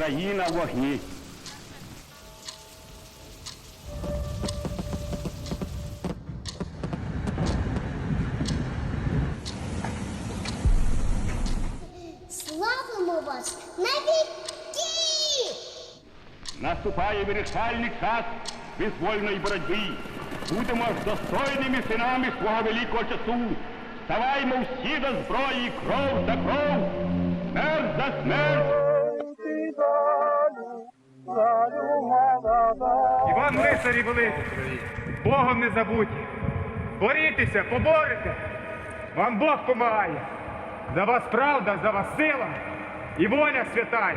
Україна в вогні. Славимо вас на віки! Наступає вирішальний час визвольної боротьби. Будемо ж достойними синами свого великого часу. Ставаймо всі до зброї кров за кров, смерть за смерть. І вам, лицарі великі, Богом не забудьте. Борітеся, поборете. Вам Бог помагає. За вас правда, за вас сила і воля святая.